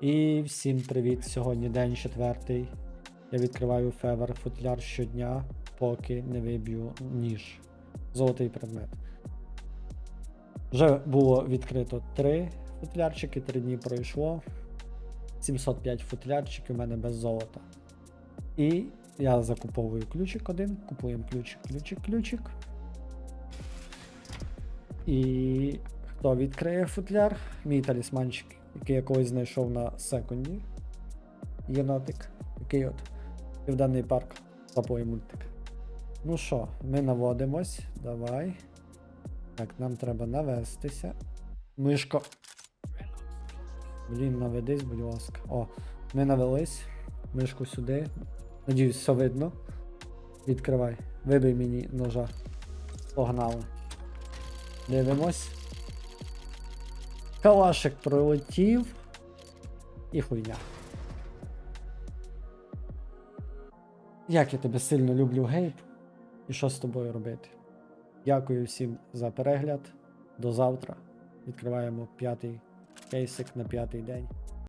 І всім привіт! Сьогодні день четвертий. Я відкриваю февер футляр щодня, поки не виб'ю ніж. Золотий предмет. Вже було відкрито 3 футлярчики, 3 дні пройшло. 705 футлярчиків у мене без золота. І я закуповую ключик один, купуємо ключик, ключик, ключик. І хто відкриє футляр? Мій талісманчик, який я колись знайшов на секунді. Єнотик, який от південний парк, топовий мультик. Ну що, ми наводимось. Давай. Так, нам треба навестися. Мишко. Блін, наведись, будь ласка. О, ми навелись. Мишку сюди. Надіюсь, все видно. Відкривай. Вибий мені ножа. Погнали. Дивимось. Калашик пролетів. І хуйня. Як я тебе сильно люблю, Гейб. І що з тобою робити? Дякую всім за перегляд. До завтра. Відкриваємо п'ятий кейсик на п'ятий день.